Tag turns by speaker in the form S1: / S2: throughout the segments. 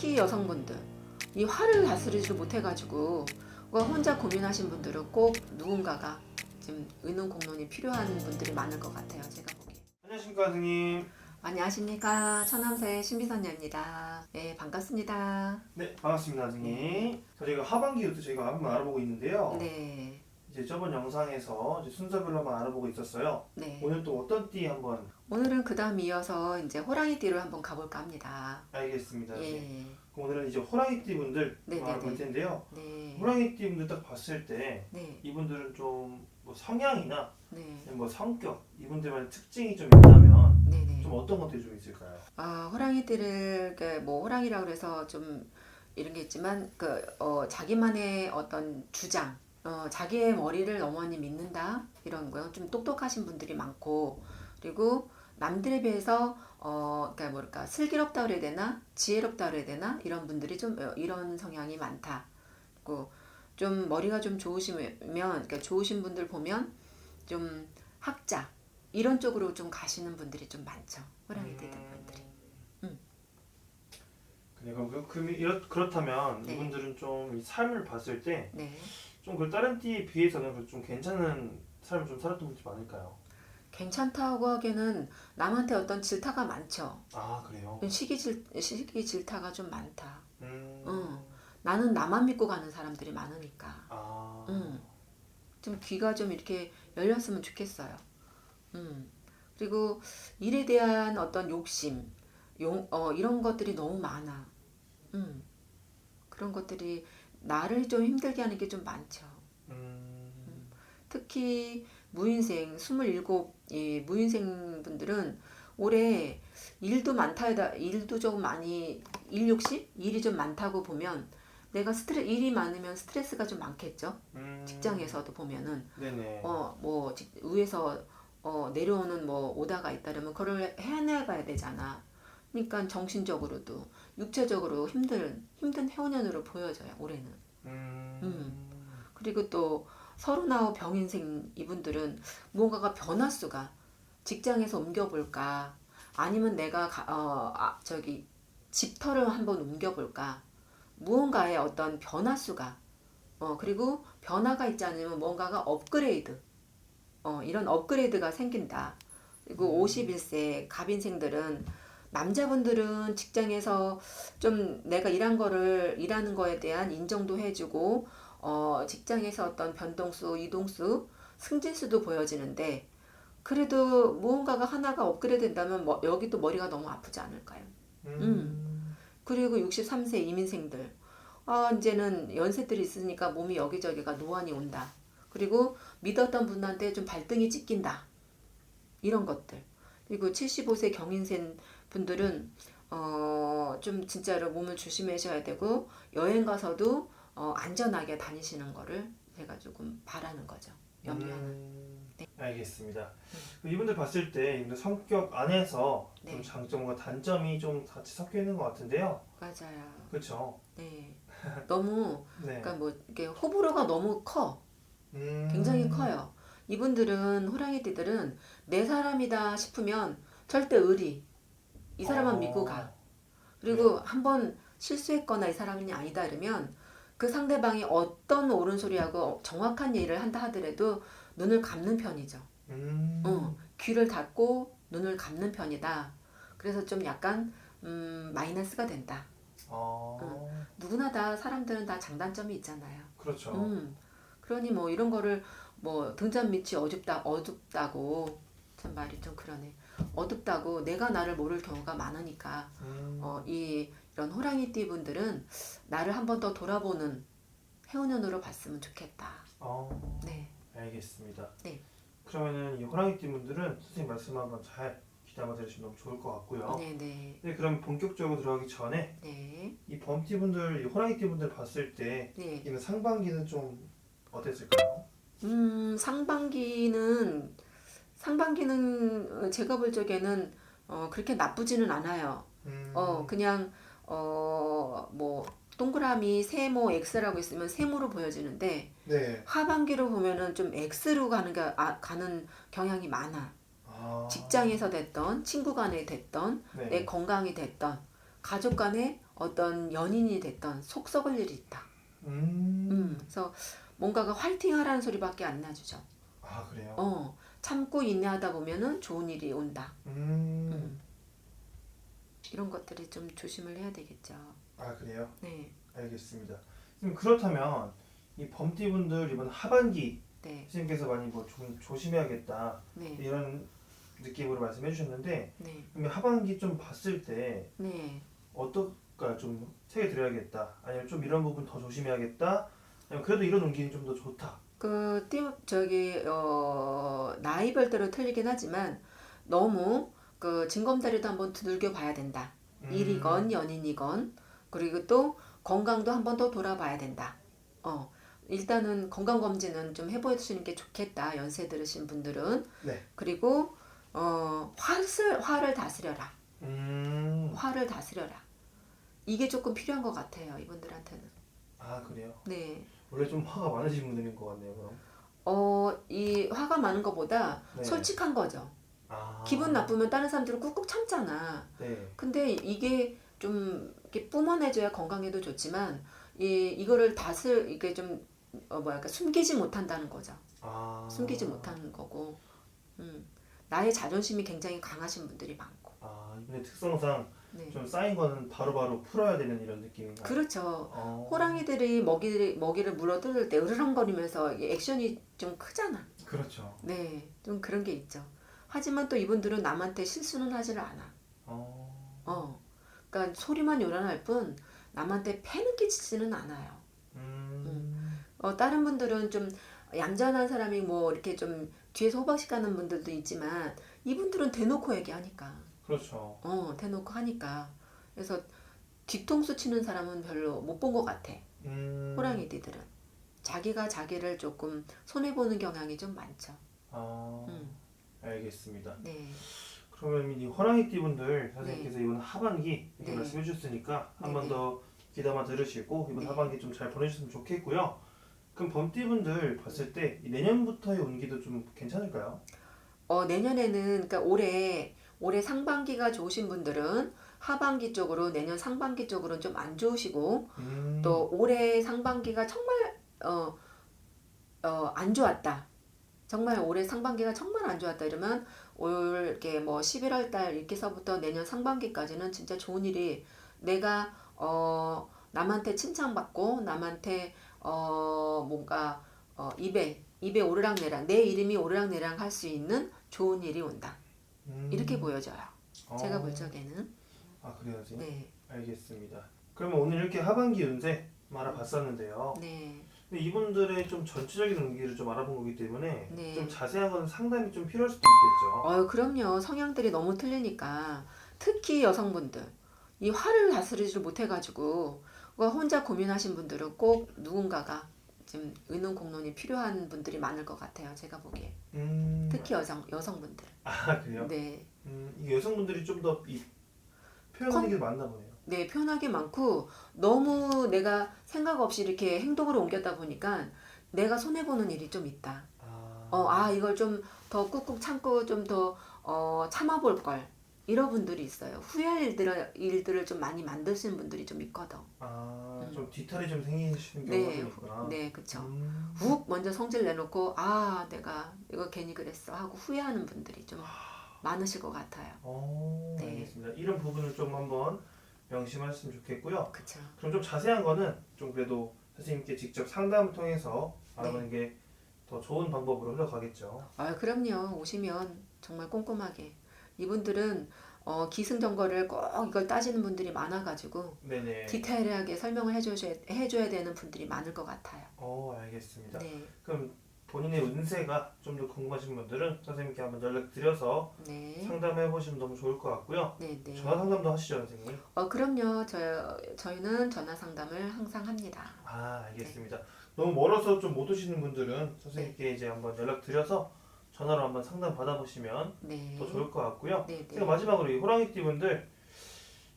S1: 특히 여성분들 이 화를 다스리지 못해가지고 혼자 고민하신 분들은 꼭 누군가가 지금 의논 공론이 필요한 분들이 많은 것 같아요. 제가 보기에.
S2: 안녕하십니까 선생님.
S1: 안녕하십니까 천암새 신비선녀입니다. 네 반갑습니다.
S2: 네 반갑습니다 선생님. 저희가 하반기부터 저희가 한번 알아보고 있는데요.
S1: 네,
S2: 이제 저번 영상에서 이제 순서별로 한번 알아보고 있었어요.
S1: 네.
S2: 오늘 또 어떤 띠 한번
S1: 오늘은 그 다음 이어서 이제 호랑이띠를 한번 가볼까 합니다.
S2: 알겠습니다. 선생님.
S1: 예,
S2: 그럼 오늘은 이제 호랑이띠 분들
S1: 네,
S2: 좀 알아볼
S1: 네, 네.
S2: 텐데요.
S1: 네,
S2: 호랑이띠 분들 딱 봤을 때
S1: 네,
S2: 이분들은 좀 뭐 성향이나
S1: 네,
S2: 뭐 성격 이분들만의 특징이 좀 있다면
S1: 네, 네.
S2: 좀 어떤 것들이 좀 있을까요?
S1: 아, 호랑이들을 그뭐 호랑이라고 해서 좀 이런 게 있지만 그 어, 자기만의 어떤 주장, 어, 자기의 머리를 너무나 믿는다 이런 거좀 똑똑하신 분들이 많고 그리고 남들에 비해서 어, 그러니까 뭐랄까 슬기롭다 그래야 되나 지혜롭다 그래야 되나 이런 분들이 좀 어, 이런 성향이 많다. 그리고 좀 머리가 좀 좋으시면 그러니까 좋으신 분들 보면 좀 학자 이런 쪽으로 좀 가시는 분들이 좀 많죠. 호랑이들 분들이. 음.
S2: 그래 그럼 그, 그 이렇 그렇다면
S1: 네.
S2: 이분들은 좀이 삶을 봤을 때
S1: 네.
S2: 좀그 다른 띠에 비해서는 그좀 괜찮은 삶을 좀 살았던 분들이 많을까요?
S1: 괜찮다고 하기에는 남한테 어떤 질타가 많죠.
S2: 아 그래요?
S1: 시기 질 시기 질타가 좀 많다.
S2: 음.
S1: 어. 나는 나만 믿고 가는 사람들이 많으니까.
S2: 아.
S1: 음. 좀 귀가 좀 이렇게 열렸으면 좋겠어요. 음. 그리고 일에 대한 어떤 욕심, 용, 어, 이런 것들이 너무 많아. 음. 그런 것들이 나를 좀 힘들게 하는 게 좀 많죠.
S2: 음.
S1: 특히 무인생 27, 이 무인생 분들은 올해 일도 많다, 일도 좀 많이, 일 욕심? 일이 좀 많다고 보면 내가 스트레, 일이 많으면 스트레스가 좀 많겠죠.
S2: 음.
S1: 직장에서도 보면은,
S2: 네네.
S1: 어, 뭐, 직- 위에서 어, 내려오는 뭐 오다가 있다면 그걸 해내가야 되잖아. 그러니까 정신적으로도 육체적으로 힘든, 힘든 해운년으로 보여져요, 올해는.
S2: 음.
S1: 그리고 또 서른아홉 병인생 이분들은 무언가가 변화수가 직장에서 옮겨볼까? 아니면 내가 가- 어, 아, 저기 집터를 한번 옮겨볼까? 무언가의 어떤 변화수가 어, 그리고 변화가 있지 않으면 뭔가가 업그레이드 어, 이런 업그레이드가 생긴다. 그리고 51세 갑인생들은 남자분들은 직장에서 좀 내가 일한 거를 일하는 거에 대한 인정도 해주고 어, 직장에서 어떤 변동수, 이동수, 승진수도 보여지는데 그래도 무언가가 하나가 업그레이드 된다면 뭐, 여기도 머리가 너무 아프지 않을까요?
S2: 음.
S1: 그리고 63세 이민생들 아 이제는 연세들이 있으니까 몸이 여기저기가 노안이 온다. 그리고 믿었던 분한테 좀 발등이 찢긴다. 이런 것들. 그리고 75세 경인생 분들은 어, 좀 진짜로 몸을 조심하셔야 되고 여행 가서도 어, 안전하게 다니시는 거를 제가 조금 바라는 거죠. 염려하는.
S2: 음.
S1: 네.
S2: 알겠습니다. 그럼 이분들 봤을 때 성격 안에서 좀
S1: 네.
S2: 장점과 단점이 좀 같이 섞여 있는 것 같은데요.
S1: 맞아요.
S2: 그렇죠?
S1: 네. 너무
S2: 네.
S1: 그러니까 뭐 이게 호불호가 너무 커.
S2: 음.
S1: 굉장히 커요. 이분들은 호랑이띠들은 내 사람이다 싶으면 절대 의리 이 사람만
S2: 어.
S1: 믿고 가. 그리고 한번 실수했거나 이 사람이 아니다 이러면 그 상대방이 어떤 옳은 소리하고 정확한 얘기를 한다 하더라도 눈을 감는 편이죠.
S2: 음.
S1: 어, 귀를 닫고 눈을 감는 편이다. 그래서 좀 약간 음, 마이너스가 된다.
S2: 어.
S1: 누구나 다 사람들은 다 장단점이 있잖아요.
S2: 그렇죠.
S1: 음, 그러니 뭐 이런 거를 뭐 등잔 밑이 어둡다 어둡다고 참 말이 좀 그러네. 어둡다고 내가 나를 모를 경우가 많으니까
S2: 음.
S1: 어, 이 이런 호랑이띠 분들은 나를 한 번 더 돌아보는 해운년으로 봤으면 좋겠다.
S2: 어.
S1: 네,
S2: 알겠습니다.
S1: 네.
S2: 그러면은 이 호랑이띠 분들은 선생님 말씀 한번 잘 귀담아 들으시면 너무 좋을 것 같고요.
S1: 네, 네,
S2: 네, 그럼 본격적으로 들어가기 전에
S1: 네,
S2: 이 범띠 분들, 이 호랑이띠 분들 봤을 때
S1: 네.
S2: 이는 상반기는 좀 어땠을까요?
S1: 음, 상반기는 상반기는 제가 볼 적에는 어, 그렇게 나쁘지는 않아요.
S2: 음.
S1: 어 그냥 어 뭐 동그라미 세모 X라고 있으면 세모로 보여지는데
S2: 네.
S1: 하반기로 보면은 좀 X로 가는 게 아, 가는 경향이 많아.
S2: 아.
S1: 직장에서 됐던 친구 간에 됐던
S2: 네.
S1: 내 건강이 됐던 가족 간에 어떤 연인이 됐던 속 썩을 일이 있다.
S2: 음.
S1: 음, 그래서 뭔가가 화이팅 하라는 소리밖에 안 나주죠.
S2: 아 그래요.
S1: 어, 참고 인내하다 보면은 좋은 일이 온다.
S2: 음.
S1: 음. 이런 것들이 좀 조심을 해야 되겠죠.
S2: 아 그래요.
S1: 네,
S2: 알겠습니다. 그럼 그렇다면 이 범띠분들 이번 하반기
S1: 네,
S2: 선생님께서 많이 뭐 좀 조심해야겠다
S1: 네,
S2: 이런 느낌으로 말씀해 주셨는데
S1: 네,
S2: 그러면 하반기 좀 봤을 때
S1: 네.
S2: 어떨까 좀 책에 들어야겠다 아니면 좀 이런 부분 더 조심해야겠다 아니면 그래도 이런 운기는 좀 더 좋다
S1: 그 띠, 저기 어, 나이별대로 틀리긴 하지만 너무 그 징검다리도 한번 두들겨 봐야 된다.
S2: 음,
S1: 일이건 연인이건 그리고 또 건강도 한번 더 돌아봐야 된다. 어 일단은 건강 검진은 좀 해보시는 게 좋겠다. 연세 들으신 분들은
S2: 네.
S1: 그리고 어 화를 화를 다스려라.
S2: 음,
S1: 화를 다스려라. 이게 조금 필요한 것 같아요. 이분들한테는.
S2: 아 그래요
S1: 네.
S2: 원래 좀 화가 많으신 분들인 것 같네요 그럼
S1: 어 이 화가 많은 것보다
S2: 네.
S1: 솔직한 거죠.
S2: 아,
S1: 기분 나쁘면 다른 사람들은 꾹꾹 참잖아.
S2: 네
S1: 근데 이게 좀 이렇게 뿜어내줘야 건강에도 좋지만 이 이거를 다스 이게 좀 어, 뭐랄까 숨기지 못한다는 거죠.
S2: 아,
S1: 숨기지 못하는 거고, 음, 나의 자존심이 굉장히 강하신 분들이 많고,
S2: 아 이분의 특성상
S1: 네,
S2: 좀 쌓인 거는 바로바로 풀어야 되는 이런 느낌인가요?
S1: 그렇죠.
S2: 어,
S1: 호랑이들이 먹이 먹이를 물어뜯을 때 으르렁거리면서 이 액션이 좀 크잖아.
S2: 그렇죠
S1: 네, 좀 그런 게 있죠. 하지만 또 이분들은 남한테 실수는 하지를 않아.
S2: 어,
S1: 어, 그러니까 소리만 요란할 뿐 남한테 패는 끼치지는 않아요.
S2: 음,
S1: 어, 다른 분들은 좀 얌전한 사람이 뭐 이렇게 좀 뒤에서 호박씩 가는 분들도 있지만 이분들은 대놓고 얘기하니까
S2: 그렇죠
S1: 어 대놓고 하니까 그래서 뒤통수 치는 사람은 별로 못 본 것 같아
S2: 음,
S1: 호랑이들은 자기가 자기를 조금 손해 보는 경향이 좀 많죠.
S2: 아,
S1: 음.
S2: 알겠습니다.
S1: 네,
S2: 그러면 이 호랑이띠 분들 선생님께서 이번 하반기 이렇게
S1: 네.
S2: 말씀해 주셨으니까 한
S1: 네,
S2: 번
S1: 네.
S2: 더 귀담아 들으시고 이번
S1: 네.
S2: 하반기 좀 잘 보내주셨으면 좋겠고요. 그럼 범띠 분들 봤을 때이 내년부터의 운기도 좀 괜찮을까요?
S1: 어 내년에는 그러니까 올해 올해 상반기가 좋으신 분들은 하반기 쪽으로 내년 상반기 쪽으로는 좀 안 좋으시고
S2: 음,
S1: 또 올해 상반기가 정말 어, 어, 안 좋았다. 정말 올해 상반기가 정말 안 좋았다 이러면 올 이렇게 뭐 11월 달 이렇게서부터 내년 상반기까지는 진짜 좋은 일이 내가 어 남한테 칭찬받고 남한테 어 뭔가 어 입에 입에 오르락내락 내 이름이 오르락내락 할 수 있는 좋은 일이 온다.
S2: 음,
S1: 이렇게 보여져요.
S2: 어,
S1: 제가 볼 적에는.
S2: 아 그래야지.
S1: 네.
S2: 알겠습니다. 그러면 오늘 이렇게 하반기 운세 알아봤었는데요.
S1: 네.
S2: 근데 이분들의 좀 전체적인 운기를 좀 알아본 거기 때문에
S1: 네.
S2: 좀 자세한 건 상담이 좀 필요할 수도 있겠죠.
S1: 어, 그럼요. 성향들이 너무 틀리니까 특히 여성분들 이 화를 다스리지 못해가지고 혼자 고민하신 분들은 꼭 누군가가 좀 의논 공론이 필요한 분들이 많을 것 같아요. 제가 보기에
S2: 음,
S1: 특히 여성 여성분들.
S2: 아 그래요?
S1: 네,
S2: 음, 이게 여성분들이 좀 더 표현하는 게 많나 보네요.
S1: 네 표현하기 많고 너무 내가 생각 없이 이렇게 행동으로 옮겼다 보니까 내가 손해 보는 일이 좀 있다.
S2: 아,
S1: 어, 아 이걸 좀 더 꾹꾹 참고 좀 더 어, 참아볼 걸. 이런 분들이 있어요. 후회할 일들을, 일들을 좀 많이 만드시는 분들이 좀 있거든.
S2: 아,
S1: 음.
S2: 좀 뒤탈이 좀 생기시는
S1: 네,
S2: 경우가 좀 있구나.
S1: 네, 그쵸.
S2: 음,
S1: 훅 먼저 성질 내놓고, 아, 내가 이거 괜히 그랬어. 하고 후회하는 분들이 좀 많으실 것 같아요.
S2: 어,
S1: 네.
S2: 알겠습니다. 이런 부분을 좀 한번 명심하셨으면 좋겠고요.
S1: 그쵸.
S2: 그럼 좀 자세한 거는 좀 그래도 선생님께 직접 상담을 통해서 알아보는
S1: 네.
S2: 게더 좋은 방법으로 흘러가겠죠.
S1: 아, 그럼요. 오시면 정말 꼼꼼하게. 이분들은 어, 기승전거를 꼭 이걸 따지는 분들이 많아가지고
S2: 네네.
S1: 디테일하게 설명을 해줘야, 해줘야 되는 분들이 많을 것 같아요.
S2: 어, 알겠습니다.
S1: 네,
S2: 그럼 본인의 운세가 좀 더 궁금하신 분들은 선생님께 한번 연락 드려서
S1: 네,
S2: 상담해 보시면 너무 좋을 것 같고요.
S1: 네, 네.
S2: 전화 상담도 하시죠, 선생님.
S1: 어, 그럼요. 저, 저희는 전화 상담을 항상 합니다.
S2: 아, 알겠습니다. 너무 멀어서 좀 못 오시는 분들은 선생님께
S1: 네.
S2: 이제 한번 연락 드려서 전화로 한번 상담 받아보시면
S1: 네.
S2: 더 좋을 것 같고요.
S1: 네,
S2: 제가
S1: 네.
S2: 마지막으로 이 호랑이 띠 분들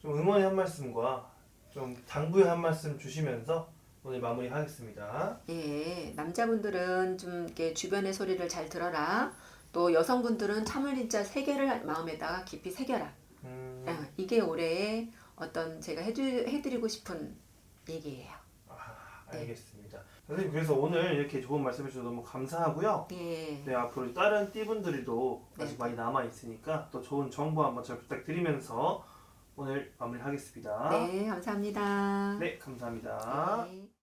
S2: 좀 응원의 한 말씀과 좀 당부의 한 말씀 주시면서 오늘 마무리하겠습니다.
S1: 예, 남자분들은 좀 이렇게 주변의 소리를 잘 들어라. 또 여성분들은 참을린자 세 개를 마음에다가 깊이 새겨라.
S2: 음,
S1: 아, 이게 올해의 어떤 제가 해드리고 싶은 얘기예요.
S2: 아,
S1: 네.
S2: 알겠습니다. 선생님 그래서 오늘 이렇게 좋은 말씀해 주셔서 너무 감사하고요.
S1: 예.
S2: 네 앞으로 다른 띠분들도
S1: 네.
S2: 아직 많이 남아 있으니까 또 좋은 정보 한번 잘 부탁드리면서 오늘 마무리하겠습니다.
S1: 네, 감사합니다.
S2: 네 감사합니다.
S1: 네.